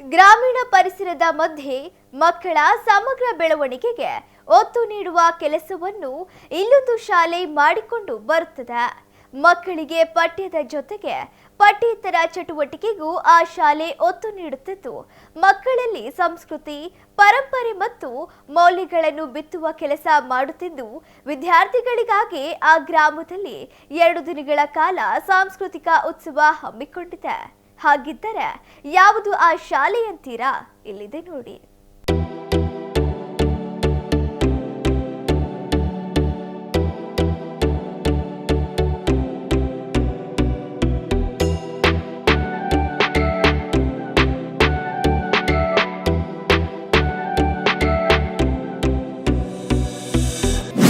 ಗ್ರಾಮೀಣ ಪರಿಸರದ ಮಧ್ಯೆ ಮಕ್ಕಳ ಸಮಗ್ರ ಬೆಳವಣಿಗೆಗೆ ಒತ್ತು ನೀಡುವ ಕೆಲಸವನ್ನು ಇಲ್ಲೊಂದು ಶಾಲೆ ಮಾಡಿಕೊಂಡು ಬರುತ್ತದೆ. ಮಕ್ಕಳಿಗೆ ಪಠ್ಯದ ಜೊತೆಗೆ ಪಠ್ಯೇತರ ಚಟುವಟಿಕೆಗೂ ಆ ಶಾಲೆ ಒತ್ತು ನೀಡುತ್ತಿದ್ದು, ಮಕ್ಕಳಲ್ಲಿ ಸಂಸ್ಕೃತಿ, ಪರಂಪರೆ ಮತ್ತು ಮೌಲ್ಯಗಳನ್ನು ಬಿತ್ತುವ ಕೆಲಸ ಮಾಡುತ್ತಿದ್ದು, ವಿದ್ಯಾರ್ಥಿಗಳಿಗಾಗಿ ಆ ಗ್ರಾಮದಲ್ಲಿ ಎರಡು ದಿನಗಳ ಕಾಲ ಸಾಂಸ್ಕೃತಿಕ ಉತ್ಸವ ಹಮ್ಮಿಕೊಂಡಿದೆ. ಹಾಗಿದ್ದರೆ ಯಾವುದು ಆ ಶಾಲೆ ಅಂತೀರಾ ಇಲ್ಲಿದೆ ನೋಡಿ.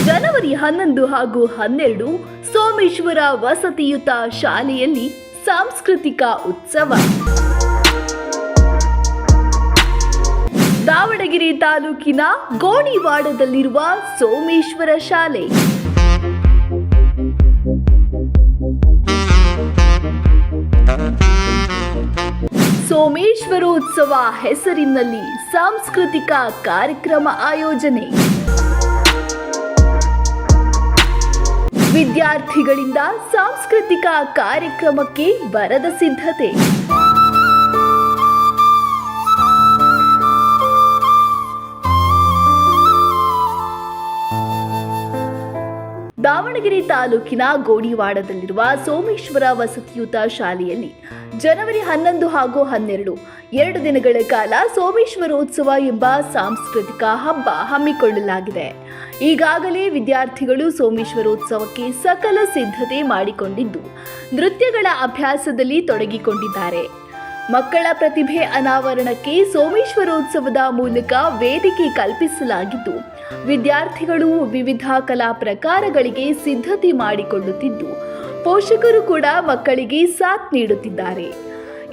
ಜನವರಿ ಹನ್ನೊಂದು ಹಾಗೂ ಹನ್ನೆರಡು ಸೋಮೇಶ್ವರ ವಸತಿಯುತ ಶಾಲೆಯಲ್ಲಿ ಸಾಂಸ್ಕೃತಿಕ ಉತ್ಸವ. ದಾವಣಗೆರೆ ತಾಲೂಕಿನ ಗೋಣಿವಾಡದಲ್ಲಿರುವ ಸೋಮೇಶ್ವರ ಶಾಲೆ. ಸೋಮೇಶ್ವರೋತ್ಸವ ಹೆಸರಿನಲ್ಲಿ ಸಾಂಸ್ಕೃತಿಕ ಕಾರ್ಯಕ್ರಮ ಆಯೋಜನೆ. ವಿದ್ಯಾರ್ಥಿಗಳಿಂದ ಸಾಂಸ್ಕೃತಿಕ ಕಾರ್ಯಕ್ರಮಕ್ಕೆ ಬರದ ಸಿದ್ಧತೆ. ದಾವಣಗೆರೆ ತಾಲೂಕಿನ ಗೋಡಿವಾಡದಲ್ಲಿರುವ ಸೋಮೇಶ್ವರ ವಸತಿಯುತ ಶಾಲೆಯಲ್ಲಿ ಜನವರಿ ಹನ್ನೊಂದು ಹಾಗೂ ಹನ್ನೆರಡು, ಎರಡು ದಿನಗಳ ಕಾಲ ಸೋಮೇಶ್ವರೋತ್ಸವ ಎಂಬ ಸಾಂಸ್ಕೃತಿಕ ಹಬ್ಬ ಹಮ್ಮಿಕೊಳ್ಳಲಾಗಿದೆ. ಈಗಾಗಲೇ ವಿದ್ಯಾರ್ಥಿಗಳು ಸೋಮೇಶ್ವರೋತ್ಸವಕ್ಕೆ ಸಕಲ ಸಿದ್ಧತೆ ಮಾಡಿಕೊಂಡಿದ್ದು, ನೃತ್ಯಗಳ ಅಭ್ಯಾಸದಲ್ಲಿ ತೊಡಗಿಕೊಂಡಿದ್ದಾರೆ. ಮಕ್ಕಳ ಪ್ರತಿಭೆ ಅನಾವರಣಕ್ಕೆ ಸೋಮೇಶ್ವರೋತ್ಸವದ ಮೂಲಕ ವೇದಿಕೆ ಕಲ್ಪಿಸಲಾಗಿದ್ದು ವಿದ್ಯಾರ್ಥಿಗಳು ವಿವಿಧ ಕಲಾ ಪ್ರಕಾರಗಳಿಗೆ ಸಿದ್ಧತೆ ಮಾಡಿಕೊಳ್ಳುತ್ತಿದ್ದು, ಪೋಷಕರು ಕೂಡ ಮಕ್ಕಳಿಗೆ ಸಾಥ್ ನೀಡುತ್ತಿದ್ದಾರೆ.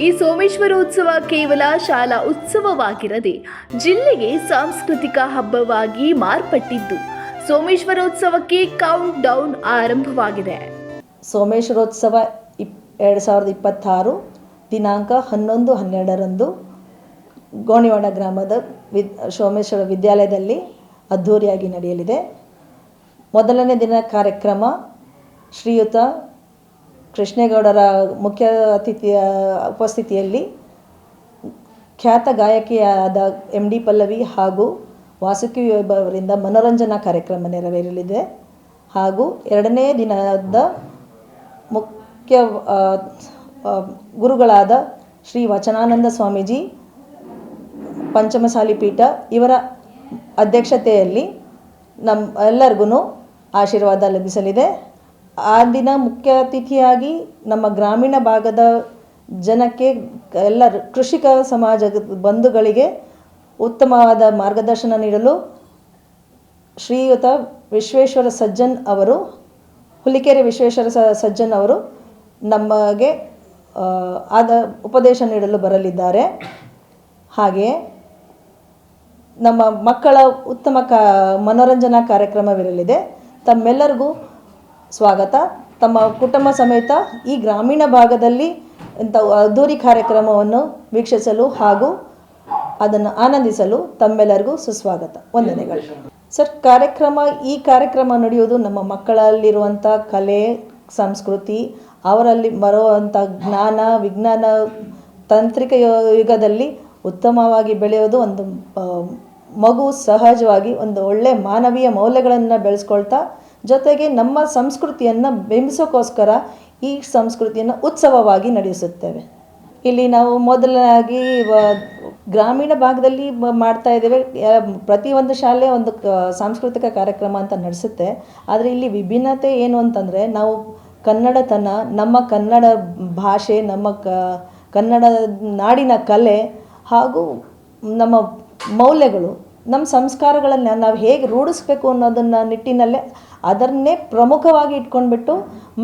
ಈ ಸೋಮೇಶ್ವರೋತ್ಸವ ಕೇವಲ ಶಾಲಾ ಉತ್ಸವವಾಗಿರದೆ, ಜಿಲ್ಲೆಗೆ ಸಾಂಸ್ಕೃತಿಕ ಹಬ್ಬವಾಗಿ ಮಾರ್ಪಟ್ಟಿದ್ದು, ಸೋಮೇಶ್ವರೋತ್ಸವಕ್ಕೆ ಕೌಂಟ್ ಡೌನ್ ಆರಂಭವಾಗಿದೆ. ಸೋಮೇಶ್ವರೋತ್ಸವ ಇಪ್, ಎರಡು ಸಾವಿರದ ಇಪ್ಪತ್ತಾರು ದಿನಾಂಕ ಹನ್ನೊಂದು ಹನ್ನೆರಡರಂದು ಗೋಣಿವಾಡ ಗ್ರಾಮದ ವಿದ್, ಸೋಮೇಶ್ವರ ವಿದ್ಯಾಲಯದಲ್ಲಿ ಅದ್ಧೂರಿಯಾಗಿ ನಡೆಯಲಿದೆ. ಮೊದಲನೇ ದಿನ ಕಾರ್ಯಕ್ರಮ, ಶ್ರೀಯುತ ಕೃಷ್ಣೇಗೌಡರ ಮುಖ್ಯ ಅತಿಥಿಯ ಉಪಸ್ಥಿತಿಯಲ್ಲಿ ಖ್ಯಾತ ಗಾಯಕಿಯಾದ ಎಂ ಡಿ ಪಲ್ಲವಿ ಹಾಗೂ ವಾಸುಕಿ ಅವರಿಂದ ಮನೋರಂಜನಾ ಕಾರ್ಯಕ್ರಮ ನೆರವೇರಲಿದೆ. ಹಾಗೂ ಎರಡನೇ ದಿನದ ಮುಖ್ಯ ಗುರುಗಳಾದ ಶ್ರೀ ವಚನಾನಂದ ಸ್ವಾಮೀಜಿ, ಪಂಚಮಸಾಲಿ ಪೀಠ, ಇವರ ಅಧ್ಯಕ್ಷತೆಯಲ್ಲಿ ನಮ್ಮ ಎಲ್ಲರಿಗೂ ಆಶೀರ್ವಾದ ಲಭಿಸಲಿದೆ. ಆ ದಿನ ಮುಖ್ಯ ಅತಿಥಿಯಾಗಿ ನಮ್ಮ ಗ್ರಾಮೀಣ ಭಾಗದ ಜನಕ್ಕೆ ಎಲ್ಲ ಕೃಷಿಕ ಸಮಾಜದ ಬಂಧುಗಳಿಗೆ ಉತ್ತಮವಾದ ಮಾರ್ಗದರ್ಶನ ನೀಡಲು ಶ್ರೀಯುತ ವಿಶ್ವೇಶ್ವರ ಸಜ್ಜನ್ ಅವರು, ಹುಲಿಕೆರೆ ವಿಶ್ವೇಶ್ವರ ಸಜ್ಜನ್ ಅವರು ನಮಗೆ ಆದ ಉಪದೇಶ ನೀಡಲು ಬರಲಿದ್ದಾರೆ. ಹಾಗೆಯೇ ನಮ್ಮ ಮಕ್ಕಳ ಉತ್ತಮ ಕ, ಮನೋರಂಜನಾ ಕಾರ್ಯಕ್ರಮವಿರಲಿದೆ. ತಮ್ಮೆಲ್ಲರಿಗೂ ಸ್ವಾಗತ. ತಮ್ಮ ಕುಟುಂಬ ಸಮೇತ ಈ ಗ್ರಾಮೀಣ ಭಾಗದಲ್ಲಿ ಇಂಥ ಅದ್ಧೂರಿ ಕಾರ್ಯಕ್ರಮವನ್ನು ವೀಕ್ಷಿಸಲು ಹಾಗೂ ಅದನ್ನು ಆನಂದಿಸಲು ತಮ್ಮೆಲ್ಲರಿಗೂ ಸುಸ್ವಾಗತ. ವಂದನೆಗಳು. ಸರ್, ಕಾರ್ಯಕ್ರಮ, ಈ ಕಾರ್ಯಕ್ರಮ ನಡೆಯುವುದು ನಮ್ಮ ಮಕ್ಕಳಲ್ಲಿರುವಂಥ ಕಲೆ, ಸಂಸ್ಕೃತಿ, ಅವರಲ್ಲಿ ಬರುವಂಥ ಜ್ಞಾನ, ವಿಜ್ಞಾನ, ತಾಂತ್ರಿಕ ಯುಗದಲ್ಲಿ ಉತ್ತಮವಾಗಿ ಬೆಳೆಯೋದು ಒಂದು ಮಗು ಸಹಜವಾಗಿ ಒಂದು ಒಳ್ಳೆ ಮಾನವೀಯ ಮೌಲ್ಯಗಳನ್ನು ಬೆಳೆಸ್ಕೊಳ್ತಾ, ಜೊತೆಗೆ ನಮ್ಮ ಸಂಸ್ಕೃತಿಯನ್ನು ಬಿಂಬಿಸೋಕ್ಕೋಸ್ಕರ ಈ ಸಂಸ್ಕೃತಿಯನ್ನು ಉತ್ಸವವಾಗಿ ನಡೆಸುತ್ತೇವೆ. ಇಲ್ಲಿ ನಾವು ಮೊದಲಾಗಿ ಗ್ರಾಮೀಣ ಭಾಗದಲ್ಲಿ ಮಾಡ್ತಾ ಇದ್ದೇವೆ. ಪ್ರತಿಯೊಂದು ಶಾಲೆ ಒಂದು ಸಾಂಸ್ಕೃತಿಕ ಕಾರ್ಯಕ್ರಮ ಅಂತ ನಡೆಸುತ್ತೆ. ಆದರೆ ಇಲ್ಲಿ ವಿಭಿನ್ನತೆ ಏನು ಅಂತಂದರೆ, ನಾವು ಕನ್ನಡತನ, ನಮ್ಮ ಕನ್ನಡ ಭಾಷೆ, ನಮ್ಮ ಕನ್ನಡ ನಾಡಿನ ಕಲೆ ಹಾಗೂ ನಮ್ಮ ಮೌಲ್ಯಗಳು, ನಮ್ಮ ಸಂಸ್ಕಾರಗಳನ್ನು ನಾವು ಹೇಗೆ ರೂಢಿಸ್ಬೇಕು ಅನ್ನೋದನ್ನು ನಿಟ್ಟಿನಲ್ಲೇ ಅದನ್ನೇ ಪ್ರಮುಖವಾಗಿ ಇಟ್ಕೊಂಡ್ಬಿಟ್ಟು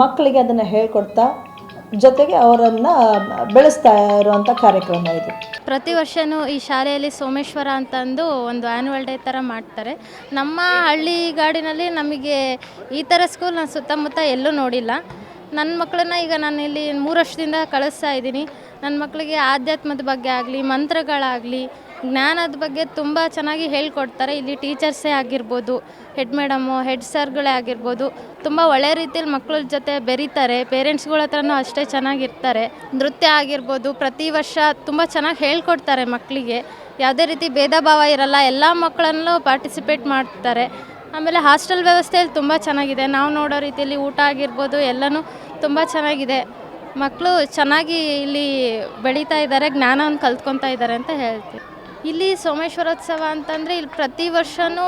ಮಕ್ಕಳಿಗೆ ಅದನ್ನು ಹೇಳ್ಕೊಡ್ತಾ, ಜೊತೆಗೆ ಅವರನ್ನು ಬೆಳೆಸ್ತಾ ಇರುವಂಥ ಕಾರ್ಯಕ್ರಮ ಇದು. ಪ್ರತಿ ವರ್ಷವೂ ಈ ಶಾಲೆಯಲ್ಲಿ ಸೋಮೇಶ್ವರ ಅಂತಂದು ಒಂದು ಆ್ಯನ್ಯುವಲ್ ಡೇ ಥರ ಮಾಡ್ತಾರೆ. ನಮ್ಮ ಹಳ್ಳಿ ಗಾಡಿನಲ್ಲಿ ನಮಗೆ ಈ ಥರ ಸ್ಕೂಲ್ ನಾನು ಸುತ್ತಮುತ್ತ ಎಲ್ಲೂ ನೋಡಿಲ್ಲ. ನನ್ನ ಮಕ್ಕಳನ್ನ ಈಗ ನಾನು ಇಲ್ಲಿ ಮೂರು ವರ್ಷದಿಂದ ಕಳಿಸ್ತಾ ಇದ್ದೀನಿ. ನನ್ನ ಮಕ್ಕಳಿಗೆ ಆಧ್ಯಾತ್ಮದ ಬಗ್ಗೆ ಆಗಲಿ, ಮಂತ್ರಗಳಾಗಲಿ, ಜ್ಞಾನದ ಬಗ್ಗೆ ತುಂಬ ಚೆನ್ನಾಗಿ ಹೇಳ್ಕೊಡ್ತಾರೆ. ಇಲ್ಲಿ ಟೀಚರ್ಸೇ ಆಗಿರ್ಬೋದು, ಹೆಡ್ ಮೇಡಮು, ಹೆಡ್ ಸರ್ಗಳೇ ಆಗಿರ್ಬೋದು. ತುಂಬ ಒಳ್ಳೆ ರೀತಿಯಲ್ಲಿ ಮಕ್ಕಳ ಜೊತೆ ಬೆರೀತಾರೆ. ಪೇರೆಂಟ್ಸ್ಗಳ ಹತ್ರನೂ ಅಷ್ಟೇ ಚೆನ್ನಾಗಿರ್ತಾರೆ. ನೃತ್ಯ ಆಗಿರ್ಬೋದು, ಪ್ರತಿ ವರ್ಷ ತುಂಬ ಚೆನ್ನಾಗಿ ಹೇಳ್ಕೊಡ್ತಾರೆ ಮಕ್ಕಳಿಗೆ ಯಾವುದೇ ರೀತಿ ಭೇದ ಭಾವ ಇರಲ್ಲ. ಎಲ್ಲ ಮಕ್ಕಳನ್ನೂ ಪಾರ್ಟಿಸಿಪೇಟ್ ಮಾಡ್ತಾರೆ. ಆಮೇಲೆ ಹಾಸ್ಟೆಲ್ ವ್ಯವಸ್ಥೆಯಲ್ಲಿ ತುಂಬ ಚೆನ್ನಾಗಿದೆ. ನಾವು ನೋಡೋ ರೀತಿಯಲ್ಲಿ ಊಟ ಆಗಿರ್ಬೋದು, ಎಲ್ಲನೂ ತುಂಬ ಚೆನ್ನಾಗಿದೆ. ಮಕ್ಕಳು ಚೆನ್ನಾಗಿ ಇಲ್ಲಿ ಬೆಳೀತಾ ಇದ್ದಾರೆ, ಜ್ಞಾನವನ್ನು ಕಲ್ತ್ಕೊತಾ ಇದ್ದಾರೆ ಅಂತ ಹೇಳ್ತೀವಿ ಇಲ್ಲಿ ಸೋಮೇಶ್ವರೋತ್ಸವ ಅಂತಂದರೆ ಇಲ್ಲಿ ಪ್ರತಿ ವರ್ಷವೂ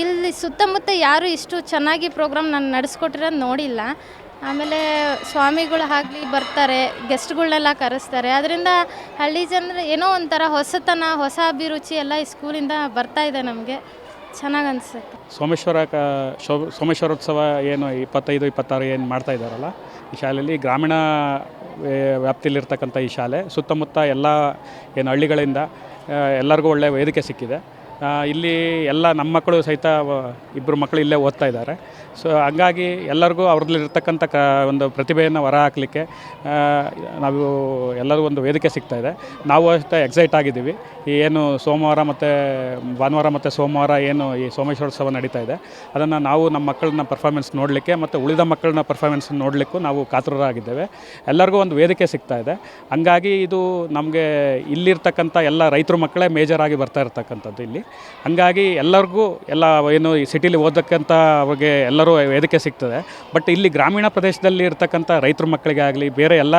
ಇಲ್ಲಿ ಸುತ್ತಮುತ್ತ ಯಾರು ಇಷ್ಟು ಚೆನ್ನಾಗಿ ಪ್ರೋಗ್ರಾಮ್ ನಾನು ನಡೆಸ್ಕೊಟ್ಟಿರೋದು ನೋಡಿಲ್ಲ. ಆಮೇಲೆ ಸ್ವಾಮಿಗಳು ಆಗಲಿ ಬರ್ತಾರೆ ಗೆಸ್ಟ್ಗಳನ್ನೆಲ್ಲ ಕರೆಸ್ತಾರೆ. ಅದರಿಂದ ಹಳ್ಳಿ ಜನರು ಏನೋ ಒಂಥರ ಹೊಸತನ, ಹೊಸ ಅಭಿರುಚಿ ಎಲ್ಲ ಈ ಸ್ಕೂಲಿಂದ ಬರ್ತಾ ಇದೆ ನಮಗೆ. ಚೆನ್ನಾಗಿ ಅನಿಸುತ್ತೆ. ಸೋಮೇಶ್ವರ ಕ ಸೋಮೇಶ್ವರೋತ್ಸವ ಏನು, ಇಪ್ಪತ್ತೈದು, ಇಪ್ಪತ್ತಾರು ಏನು ಮಾಡ್ತಾ ಇದ್ದಾರಲ್ಲ? ಈ ಶಾಲೆಯಲ್ಲಿ ಗ್ರಾಮೀಣ ವ್ಯಾಪ್ತಿಯಲ್ಲಿರ್ತಕ್ಕಂಥ ಈ ಶಾಲೆ ಸುತ್ತಮುತ್ತ ಎಲ್ಲ ಏನು ಹಳ್ಳಿಗಳಿಂದ ಎಲ್ಲರಿಗೂ ಒಳ್ಳೆಯ ವೇದಿಕೆ ಸಿಕ್ಕಿದೆ. ಇಲ್ಲಿ ಎಲ್ಲ ನಮ್ಮ ಮಕ್ಕಳು ಸಹಿತ ಇಬ್ಬರು ಮಕ್ಕಳು ಇಲ್ಲೇ ಓದ್ತಾ ಇದ್ದಾರೆ. ಸೊ ಹಂಗಾಗಿ ಎಲ್ಲರಿಗೂ ಅವ್ರದ್ಲಿರ್ತಕ್ಕಂಥ ಕ, ಒಂದು ಪ್ರತಿಭೆಯನ್ನು ಹೊರ ಹಾಕಲಿಕ್ಕೆ ನಾವು ಎಲ್ಲರಿಗೂ ಒಂದು ವೇದಿಕೆ ಸಿಗ್ತಾ ಇದೆ. ನಾವು ಅಷ್ಟೇ ಎಕ್ಸೈಟ್ ಆಗಿದ್ದೀವಿ. ಏನು ಸೋಮವಾರ ಮತ್ತು, ಭಾನುವಾರ ಮತ್ತು ಸೋಮವಾರ ಏನು ಈ ಸೋಮೇಶ್ವರೋತ್ಸವ ನಡೀತಾ ಇದೆ. ಅದನ್ನು ನಾವು ನಮ್ಮ ಮಕ್ಕಳನ್ನ ಪರ್ಫಾರ್ಮೆನ್ಸ್ ನೋಡಲಿಕ್ಕೆ ಮತ್ತು ಉಳಿದ ಮಕ್ಕಳನ್ನ ಪರ್ಫಾರ್ಮೆನ್ಸ್ ನೋಡಲಿಕ್ಕೂ ನಾವು ಕಾತುರರಾಗಿದ್ದೇವೆ. ಎಲ್ಲರಿಗೂ ಒಂದು ವೇದಿಕೆ ಸಿಗ್ತಾ ಇದೆ. ಹಂಗಾಗಿ ಇದು ನಮಗೆ ಇಲ್ಲಿರ್ತಕ್ಕಂಥ ಎಲ್ಲ ರೈತರು ಮಕ್ಕಳೇ ಮೇಜರ್ ಆಗಿ ಬರ್ತಾ ಇರ್ತಕ್ಕಂಥದ್ದು ಇಲ್ಲಿ. ಹಂಗಾಗಿ ಎಲ್ಲರಿಗೂ ಎಲ್ಲ ಏನು ಈ ಸಿಟಿಲಿ ಓದಕ್ಕಂಥ ಅವ್ರಿಗೆ ಎಲ್ಲರೂ ವೇದಿಕೆ ಸಿಗ್ತದೆ. ಬಟ್ ಇಲ್ಲಿ ಗ್ರಾಮೀಣ ಪ್ರದೇಶದಲ್ಲಿ ಇರ್ತಕ್ಕಂಥ ರೈತರ ಮಕ್ಕಳಿಗೆ ಆಗಲಿ, ಬೇರೆ ಎಲ್ಲ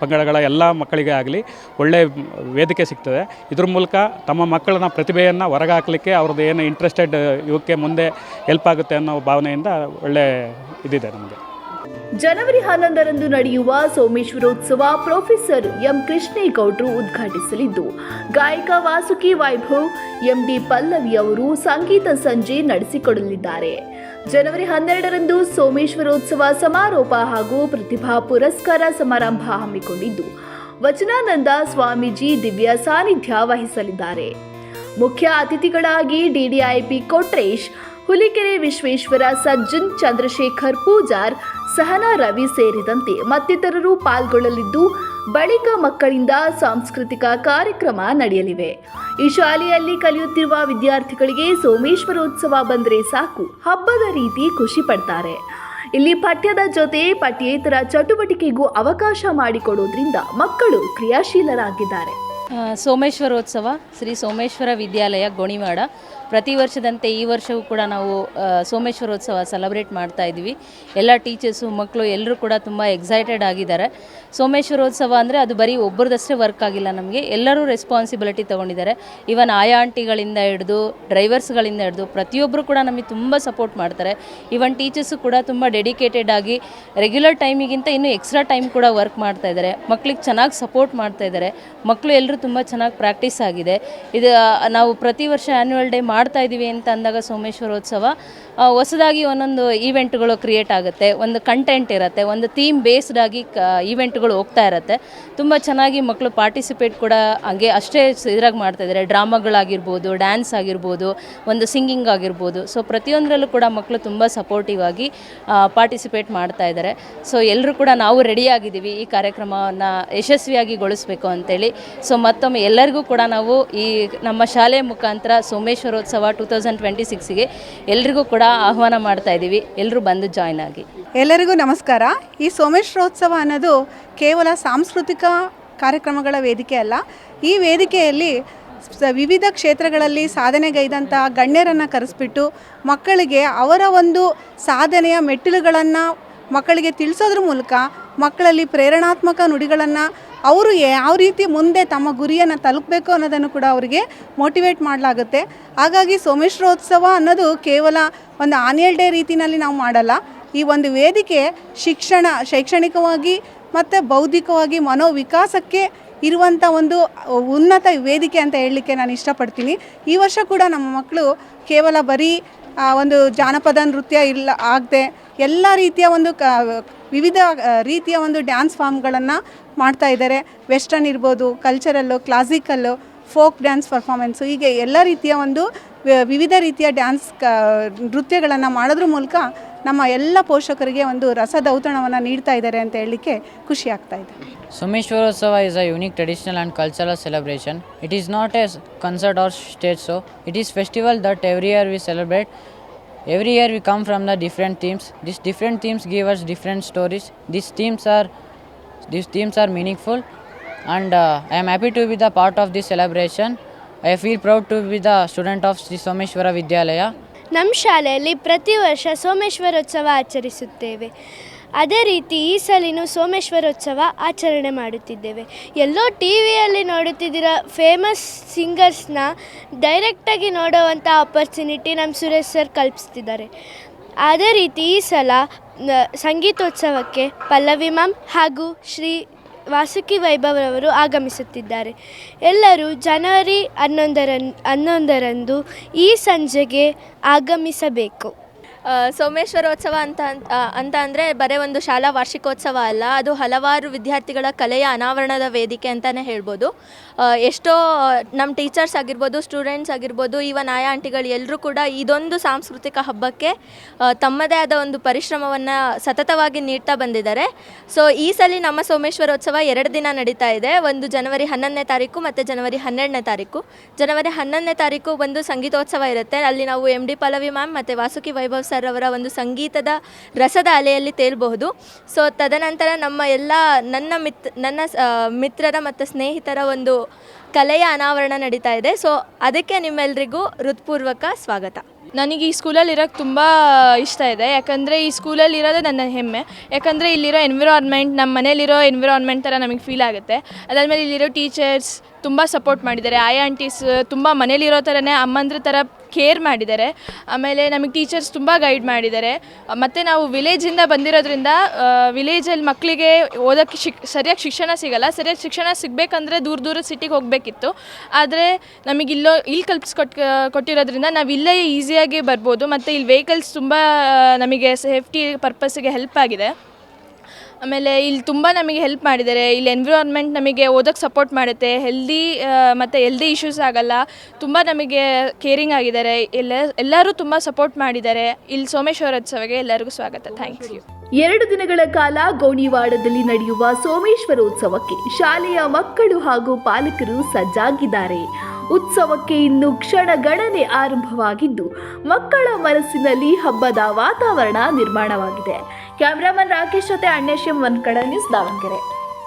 ಪಂಗಡಗಳ ಎಲ್ಲ ಮಕ್ಕಳಿಗೆ ಆಗಲಿ ಒಳ್ಳೆ ವೇದಿಕೆ ಸಿಗ್ತದೆ. ಇದ್ರ ಮೂಲಕ ತಮ್ಮ ಮಕ್ಕಳನ್ನ ಪ್ರತಿಭೆಯನ್ನು ಹೊರಗೆ ಹಾಕಲಿಕ್ಕೆ ಅವ್ರದ್ದು ಏನು ಇಂಟ್ರೆಸ್ಟೆಡ್ ಇವಕ್ಕೆ ಮುಂದೆ ಹೆಲ್ಪ್ ಆಗುತ್ತೆ ಅನ್ನೋ ಭಾವನೆಯಿಂದ ಒಳ್ಳೆ ಇದಿದೆ ನಮಗೆ. ಜನವರಿ ಹನ್ನೊಂದರಂದು ನಡೆಯುವ ಸೋಮೇಶ್ವರೋತ್ಸವ ಪ್ರೊಫೆಸರ್ ಎಂ ಕೃಷ್ಣೇಗೌಡರು ಉದ್ಘಾಟಿಸಲಿದ್ದು, ಗಾಯಕ ವಾಸುಕಿ ವೈಭವ್, ಎಂಡಿ ಪಲ್ಲವಿ ಅವರು ಸಂಗೀತ ಸಂಜೆ ನಡೆಸಿಕೊಡಲಿದ್ದಾರೆ. ಜನವರಿ ಹನ್ನೆರಡರಂದು ಸೋಮೇಶ್ವರೋತ್ಸವ ಸಮಾರೋಪ ಹಾಗೂ ಪ್ರತಿಭಾ ಪುರಸ್ಕಾರ ಸಮಾರಂಭ ಹಮ್ಮಿಕೊಂಡಿದ್ದು, ವಚನಾನಂದ ಸ್ವಾಮೀಜಿ ದಿವ್ಯ ಸಾನ್ನಿಧ್ಯ ವಹಿಸಲಿದ್ದಾರೆ. ಮುಖ್ಯ ಅತಿಥಿಗಳಾಗಿ ಡಿಡಿಐಪಿ ಕೊಟ್ರೇಶ್ ಹುಲಿಕೆರೆ ವಿಶ್ವೇಶ್ವರ, ಸಜ್ಜನ್, ಚಂದ್ರಶೇಖರ್, ಪೂಜಾರ್, ಸಹನಾ, ರವಿ ಸೇರಿದಂತೆ ಮತ್ತಿತರರು ಪಾಲ್ಗೊಳ್ಳಲಿದ್ದು, ಬಳಿಕ ಮಕ್ಕಳಿಂದ ಸಾಂಸ್ಕೃತಿಕ ಕಾರ್ಯಕ್ರಮ ನಡೆಯಲಿವೆ. ಈ ಶಾಲೆಯಲ್ಲಿ ಕಲಿಯುತ್ತಿರುವ ವಿದ್ಯಾರ್ಥಿಗಳಿಗೆ ಸೋಮೇಶ್ವರೋತ್ಸವ ಬಂದರೆ ಸಾಕು, ಹಬ್ಬದ ರೀತಿ ಖುಷಿ ಪಡ್ತಾರೆ. ಇಲ್ಲಿ ಪಠ್ಯದ ಜೊತೆ ಪಠ್ಯೇತರ ಚಟುವಟಿಕೆಗೂ ಅವಕಾಶ ಮಾಡಿಕೊಡೋದ್ರಿಂದ ಮಕ್ಕಳು ಕ್ರಿಯಾಶೀಲರಾಗಿದ್ದಾರೆ. ಸೋಮೇಶ್ವರೋತ್ಸವ, ಶ್ರೀ ಸೋಮೇಶ್ವರ ವಿದ್ಯಾಲಯ, ಗೋಣಿವಾಡ. ಪ್ರತಿ ವರ್ಷದಂತೆ ಈ ವರ್ಷವೂ ಕೂಡ ನಾವು ಸೋಮೇಶ್ವರೋತ್ಸವ ಸೆಲೆಬ್ರೇಟ್ ಮಾಡ್ತಾ ಇದ್ದೀವಿ. ಎಲ್ಲ ಟೀಚರ್ಸು ಮಕ್ಕಳು ಎಲ್ಲರೂ ಕೂಡ ತುಂಬ ಎಕ್ಸೈಟೆಡ್ ಆಗಿದ್ದಾರೆ. ಸೋಮೇಶ್ವರೋತ್ಸವ ಅಂದರೆ ಅದು ಬರೀ ಒಬ್ಬರದಷ್ಟೇ ವರ್ಕ್ ಆಗಿಲ್ಲ ನಮಗೆ, ಎಲ್ಲರೂ ರೆಸ್ಪಾನ್ಸಿಬಿಲಿಟಿ ತೊಗೊಂಡಿದ್ದಾರೆ. ಇವನ್ ಆಯಾ ಆಂಟಿಗಳಿಂದ ಹಿಡಿದು ಡ್ರೈವರ್ಸ್ಗಳಿಂದ ಹಿಡಿದು ಪ್ರತಿಯೊಬ್ಬರು ಕೂಡ ನಮಗೆ ತುಂಬ ಸಪೋರ್ಟ್ ಮಾಡ್ತಾರೆ. ಇವನ್ ಟೀಚರ್ಸು ಕೂಡ ತುಂಬ ಡೆಡಿಕೇಟೆಡ್ ಆಗಿ ರೆಗ್ಯುಲರ್ ಟೈಮಿಗಿಂತ ಇನ್ನೂ ಎಕ್ಸ್ಟ್ರಾ ಟೈಮ್ ಕೂಡ ವರ್ಕ್ ಮಾಡ್ತಾ ಇದ್ದಾರೆ. ಮಕ್ಳಿಗೆ ಚೆನ್ನಾಗಿ ಸಪೋರ್ಟ್ ಮಾಡ್ತಾ ಇದ್ದಾರೆ. ಮಕ್ಕಳು ಎಲ್ಲರೂ ತುಂಬ ಚೆನ್ನಾಗಿ ಪ್ರಾಕ್ಟೀಸ್ ಆಗಿದೆ. ಇದು ನಾವು ಪ್ರತಿ ವರ್ಷ ಆ್ಯನ್ಯುವಲ್ ಡೇ ಮಾಡ್ತಾ ಇದ್ದೀವಿ ಅಂತ ಅಂದಾಗ ಸೋಮೇಶ್ವರೋತ್ಸವ ಹೊಸದಾಗಿ ಒಂದೊಂದು ಈವೆಂಟ್ಗಳು ಕ್ರಿಯೇಟ್ ಆಗುತ್ತೆ. ಒಂದು ಕಂಟೆಂಟ್ ಇರುತ್ತೆ, ಒಂದು ಥೀಮ್ ಬೇಸ್ಡ್ ಆಗಿ ಕ ಈವೆಂಟ್ಗಳು ಹೋಗ್ತಾ ಇರುತ್ತೆ. ತುಂಬ ಚೆನ್ನಾಗಿ ಮಕ್ಕಳು ಪಾರ್ಟಿಸಿಪೇಟ್ ಕೂಡ ಹಾಗೆ ಅಷ್ಟೇ ಇದ್ರಾಗ ಮಾಡ್ತಾ ಇದ್ದಾರೆ ಡ್ರಾಮಾಗಳಾಗಿರ್ಬೋದು ಡ್ಯಾನ್ಸ್ ಆಗಿರ್ಬೋದು, ಒಂದು ಸಿಂಗಿಂಗ್ ಆಗಿರ್ಬೋದು. ಸೊ ಪ್ರತಿಯೊಂದರಲ್ಲೂ ಕೂಡ ಮಕ್ಕಳು ತುಂಬ ಸಪೋರ್ಟಿವ್ ಆಗಿ ಪಾರ್ಟಿಸಿಪೇಟ್ ಮಾಡ್ತಾ ಇದ್ದಾರೆ ಸೊ ಎಲ್ಲರೂ ಕೂಡ ನಾವು ರೆಡಿಯಾಗಿದ್ದೀವಿ ಈ ಕಾರ್ಯಕ್ರಮವನ್ನು ಯಶಸ್ವಿಯಾಗಿ ಗೊಳಿಸಬೇಕು ಅಂತೇಳಿ. ಸೊ ಮತ್ತೊಮ್ಮೆ ಎಲ್ಲರಿಗೂ ಕೂಡ ನಾವು ಈ ನಮ್ಮ ಶಾಲೆ ಮುಖಾಂತರ ಸೋಮೇಶ್ವರೋತ್ಸವ ಟೂ ತೌಸಂಡ್ ಟ್ವೆಂಟಿ ಸಿಕ್ಸ್ಗೆ ಎಲ್ರಿಗೂ ಕೂಡ ಆಹ್ವಾನ ಮಾಡ್ತಾ ಇದ್ದೀವಿ. ಎಲ್ಲರೂ ಬಂದು ಜಾಯ್ನ್ ಆಗಿ. ಎಲ್ಲರಿಗೂ ನಮಸ್ಕಾರ. ಈ ಸೋಮೇಶ್ವರೋತ್ಸವ ಅನ್ನೋದು ಕೇವಲ ಸಾಂಸ್ಕೃತಿಕ ಕಾರ್ಯಕ್ರಮಗಳ ವೇದಿಕೆ ಅಲ್ಲ, ಈ ವೇದಿಕೆಯಲ್ಲಿ ವಿವಿಧ ಕ್ಷೇತ್ರಗಳಲ್ಲಿ ಸಾಧನೆಗೈದಂತಹ ಗಣ್ಯರನ್ನು ಕರೆಸ್ಬಿಟ್ಟು ಮಕ್ಕಳಿಗೆ ಅವರ ಒಂದು ಸಾಧನೆಯ ಮೆಟ್ಟಿಲುಗಳನ್ನು ಮಕ್ಕಳಿಗೆ ತಿಳಿಸೋದ್ರ ಮೂಲಕ ಮಕ್ಕಳಲ್ಲಿ ಪ್ರೇರಣಾತ್ಮಕ ನುಡಿಗಳನ್ನು ಅವರು ಯಾವ ರೀತಿ ಮುಂದೆ ತಮ್ಮ ಗುರಿಯನ್ನು ತಲುಪಬೇಕು ಅನ್ನೋದನ್ನು ಕೂಡ ಅವರಿಗೆ ಮೋಟಿವೇಟ್ ಮಾಡಲಾಗುತ್ತೆ. ಹಾಗಾಗಿ ಸೋಮೇಶ್ವರೋತ್ಸವ ಅನ್ನೋದು ಕೇವಲ ಒಂದು ಆನ್ಯಲ್ ಡೇ ರೀತಿಯಲ್ಲಿ ನಾವು ಮಾಡಲ್ಲ. ಈ ಒಂದು ವೇದಿಕೆ ಶಿಕ್ಷಣ, ಶೈಕ್ಷಣಿಕವಾಗಿ ಮತ್ತು ಬೌದ್ಧಿಕವಾಗಿ ಮನೋವಿಕಾಸಕ್ಕೆ ಇರುವಂಥ ಒಂದು ಉನ್ನತ ವೇದಿಕೆ ಅಂತ ಹೇಳಲಿಕ್ಕೆ ನಾನು ಇಷ್ಟಪಡ್ತೀನಿ. ಈ ವರ್ಷ ಕೂಡ ನಮ್ಮ ಮಕ್ಕಳು ಕೇವಲ ಬರೀ ಒಂದು ಜಾನಪದ ನೃತ್ಯ ಇಲ್ಲ, ಆಗದೆ ಎಲ್ಲ ರೀತಿಯ ಒಂದು ಕ, ವಿವಿಧ ರೀತಿಯ ಒಂದು ಡ್ಯಾನ್ಸ್ ಫಾರ್ಮ್ಗಳನ್ನು ಮಾಡ್ತಾ ಇದ್ದಾರೆ. ವೆಸ್ಟರ್ನ್ ಇರ್ಬೋದು, cultural, classical, folk dance performance, ಹೀಗೆ ಎಲ್ಲ ರೀತಿಯ ಒಂದು ವಿವಿಧ ರೀತಿಯ ಡ್ಯಾನ್ಸ್ ಕ, ನೃತ್ಯಗಳನ್ನು ಮಾಡೋದ್ರ ಮೂಲಕ ನಮ್ಮ ಎಲ್ಲ ಪೋಷಕರಿಗೆ ಒಂದು ರಸದೌತಣವನ್ನು ನೀಡ್ತಾ ಇದ್ದಾರೆ ಅಂತ ಹೇಳಲಿಕ್ಕೆ ಖುಷಿ ಆಗ್ತಾ ಇದೆ. Someshwarotsava is a unique traditional and cultural celebration it is not a concert or state so it is festival that every year we celebrate. Every year we come from the different teams. These different teams give us different stories. These teams are these teams are meaningful, and uh, I am happy to be the part of this celebration. I feel proud to be the student of Sri Someshwara Vidyalaya. ನಮ್ಮ ಶಾಲೆಯಲ್ಲಿ ಪ್ರತಿ ವರ್ಷ ಸೋಮೇಶ್ವರೋತ್ಸವ ಆಚರಿಸುತ್ತೇವೆ ಅದೇ ರೀತಿ ಈ ಸಲಿನೂ ಸೋಮೇಶ್ವರೋತ್ಸವ ಆಚರಣೆ ಮಾಡುತ್ತಿದ್ದೇವೆ. ಎಲ್ಲೋ ಟಿ ವಿಯಲ್ಲಿ ನೋಡುತ್ತಿದ್ದಿರೋ ಫೇಮಸ್ ಸಿಂಗರ್ಸ್ನ ಡೈರೆಕ್ಟಾಗಿ ನೋಡುವಂಥ ಆಪರ್ಚುನಿಟಿ ನಮ್ಮ ಸುರೇಶ್ ಸರ್ ಕಲ್ಪಿಸ್ತಿದ್ದಾರೆ. ಅದೇ ರೀತಿ ಈ ಸಲ ಸಂಗೀತೋತ್ಸವಕ್ಕೆ ಪಲ್ಲವಿ ಮ್ಯಾಮ್ ಹಾಗೂ ಶ್ರೀ ವಾಸುಕಿ ವೈಭವ್ ಅವರು ಆಗಮಿಸುತ್ತಿದ್ದಾರೆ. ಎಲ್ಲರೂ ಜನವರಿ ಹನ್ನೊಂದರನ್, ಹನ್ನೊಂದರಂದು ಈ ಸಂಜೆಗೆ ಆಗಮಿಸಬೇಕು. ಸೋಮೇಶ್ವರೋತ್ಸವ ಅಂತ ಅಂತ ಅಂದರೆ ಬರೀ ಒಂದು ಶಾಲಾ ವಾರ್ಷಿಕೋತ್ಸವ ಅಲ್ಲ, ಅದು ಹಲವಾರು ವಿದ್ಯಾರ್ಥಿಗಳ ಕಲೆಯ ಅನಾವರಣದ ವೇದಿಕೆ ಅಂತಲೇ ಹೇಳ್ಬೋದು. ಎಷ್ಟೋ ನಮ್ಮ ಟೀಚರ್ಸ್ ಆಗಿರ್ಬೋದು, ಸ್ಟೂಡೆಂಟ್ಸ್ ಆಗಿರ್ಬೋದು ಈವನ್ ಆಯಾ ಆಂಟಿಗಳು ಎಲ್ಲರೂ ಕೂಡ ಇದೊಂದು ಸಾಂಸ್ಕೃತಿಕ ಹಬ್ಬಕ್ಕೆ ತಮ್ಮದೇ ಆದ ಒಂದು ಪರಿಶ್ರಮವನ್ನು ಸತತವಾಗಿ ನೀಡ್ತಾ ಬಂದಿದ್ದಾರೆ. ಸೊ, ಈ ಸಲ ನಮ್ಮ ಸೋಮೇಶ್ವರೋತ್ಸವ ಎರಡು ದಿನ ನಡೀತಾ ಇದೆ. ಒಂದು ಜನವರಿ ಹನ್ನೊಂದನೇ ತಾರೀಕು, ಮತ್ತು ಜನವರಿ ಹನ್ನೆರಡನೇ ತಾರೀಕು. ಜನವರಿ ಹನ್ನೊಂದನೇ ತಾರೀಕು ಒಂದು ಸಂಗೀತೋತ್ಸವ ಇರುತ್ತೆ. ಅಲ್ಲಿ ನಾವು ಎಂ ಡಿ ಪಲ್ಲವಿ ಮ್ಯಾಮ್, ಮತ್ತು ವಾಸುಕಿ ವೈಭವ್ ಸರ್ ಅವರ ಒಂದು ಸಂಗೀತದ ರಸದ ಅಲೆಯಲ್ಲಿ ತೇಲ್ಬಹುದು. ಸೊ ತದನಂತರ ನಮ್ಮ ಎಲ್ಲ ನನ್ನ ಮಿತ್, ನನ್ನ ಮಿತ್ರರ ಮತ್ತು ಸ್ನೇಹಿತರ ಒಂದು ಕಲೆಯ ಅನಾವರಣ ನಡೀತಾ ಇದೆ. ಸೊ ಅದಕ್ಕೆ ನಿಮ್ಮೆಲ್ರಿಗೂ ಹೃತ್ಪೂರ್ವಕ ಸ್ವಾಗತ. ನನಗೆ ಈ ಸ್ಕೂಲಲ್ಲಿ ಇರೋಕ್ಕೆ ತುಂಬ ಇಷ್ಟ ಇದೆ. ಯಾಕಂದರೆ ಈ ಸ್ಕೂಲಲ್ಲಿ ಇರೋದೇ ನನ್ನ ಹೆಮ್ಮೆ. ಯಾಕಂದರೆ ಇಲ್ಲಿರೋ ಎನ್ವಿರಾನ್ಮೆಂಟ್ ನಮ್ಮ ಮನೇಲಿರೋ ಎನ್ವಿರಾನ್ಮೆಂಟ್ ಥರ ನಮಗೆ ಫೀಲ್ ಆಗುತ್ತೆ. ಅದಾದಮೇಲೆ ಇಲ್ಲಿರೋ ಟೀಚರ್ಸ್ ತುಂಬ ಸಪೋರ್ಟ್ ಮಾಡಿದ್ದಾರೆ. ಆಯಾ ಆಂಟೀಸ್ ತುಂಬ ಮನೇಲಿರೋ ಥರನೇ ಅಮ್ಮಂದ್ರ ಥರ ಕೇರ್ ಮಾಡಿದ್ದಾರೆ. ಆಮೇಲೆ ನಮಗೆ ಟೀಚರ್ಸ್ ತುಂಬ ಗೈಡ್ ಮಾಡಿದ್ದಾರೆ. ಮತ್ತು ನಾವು ವಿಲೇಜಿಂದ ಬಂದಿರೋದ್ರಿಂದ ವಿಲೇಜಲ್ಲಿ ಮಕ್ಕಳಿಗೆ ಓದೋಕ್ಕೆ ಶಿಕ್, ಸರಿಯಾಗಿ ಶಿಕ್ಷಣ ಸಿಗಲ್ಲ. ಸರಿಯಾಗಿ ಶಿಕ್ಷಣ ಸಿಗಬೇಕಂದ್ರೆ ದೂರ ದೂರ ಸಿಟಿಗೆ ಹೋಗಬೇಕಿತ್ತು. ಆದರೆ ನಮಗೆ ಇಲ್ಲೋ ಇಲ್ಲಿ ಕಲ್ಪಿಸ್ಕೊಟ್ ಕೊಟ್ಟಿರೋದ್ರಿಂದ ನಾವು ಇಲ್ಲೇ ಈಸಿಯಾಗಿ ಬರ್ಬೋದು. ಮತ್ತು ಇಲ್ಲಿ ವೆಹಿಕಲ್ಸ್ ತುಂಬ ನಮಗೆ ಸೇಫ್ಟಿ ಪರ್ಪಸ್ಸಿಗೆ ಹೆಲ್ಪ್ ಆಗಿದೆ. ಆಮೇಲೆ ಇಲ್ಲಿ ತುಂಬ ನಮಗೆ ಹೆಲ್ಪ್ ಮಾಡಿದ್ದಾರೆ. ಇಲ್ಲಿ ಎನ್ವಿರಾನ್ಮೆಂಟ್ ನಮಗೆ ಓದೋಕ್ಕೆ ಸಪೋರ್ಟ್ ಮಾಡುತ್ತೆ. ಹೆಲ್ದಿ ಮತ್ತು ಹೆಲ್ದಿ ಇಶ್ಯೂಸ್ ಆಗಲ್ಲ. ತುಂಬ ನಮಗೆ ಕೇರಿಂಗ್ ಆಗಿದ್ದಾರೆ. ಎಲ್ಲ, ಎಲ್ಲರೂ ತುಂಬ ಸಪೋರ್ಟ್ ಮಾಡಿದ್ದಾರೆ. ಇಲ್ಲಿ ಸೋಮೇಶ್ವರೋತ್ಸವಕ್ಕೆ ಎಲ್ಲರಿಗೂ ಸ್ವಾಗತ. ಥ್ಯಾಂಕ್ ಯು ಎರಡು ದಿನಗಳ ಕಾಲ ಗೋಣಿವಾಡದಲ್ಲಿ ನಡೆಯುವ ಸೋಮೇಶ್ವರೋತ್ಸವಕ್ಕೆ ಶಾಲೆಯ ಮಕ್ಕಳು ಹಾಗೂ ಪಾಲಕರು ಸಜ್ಜಾಗಿದ್ದಾರೆ. ಉತ್ಸವಕ್ಕೆ ಇನ್ನು ಕ್ಷಣಗಣನೆ ಆರಂಭವಾಗಿದ್ದು, ಮಕ್ಕಳ ಮನಸ್ಸಿನಲ್ಲಿ ಹಬ್ಬದ ವಾತಾವರಣ ನಿರ್ಮಾಣವಾಗಿದೆ. ಕ್ಯಾಮ್ರಾಮನ್ ರಾಕೇಶ್ ಜೊತೆ ಅಣ್ಣೇಶಂ ಒನ್ ಕಡ ನ್ಯೂಸ್ ದಾವಣಗೆರೆ.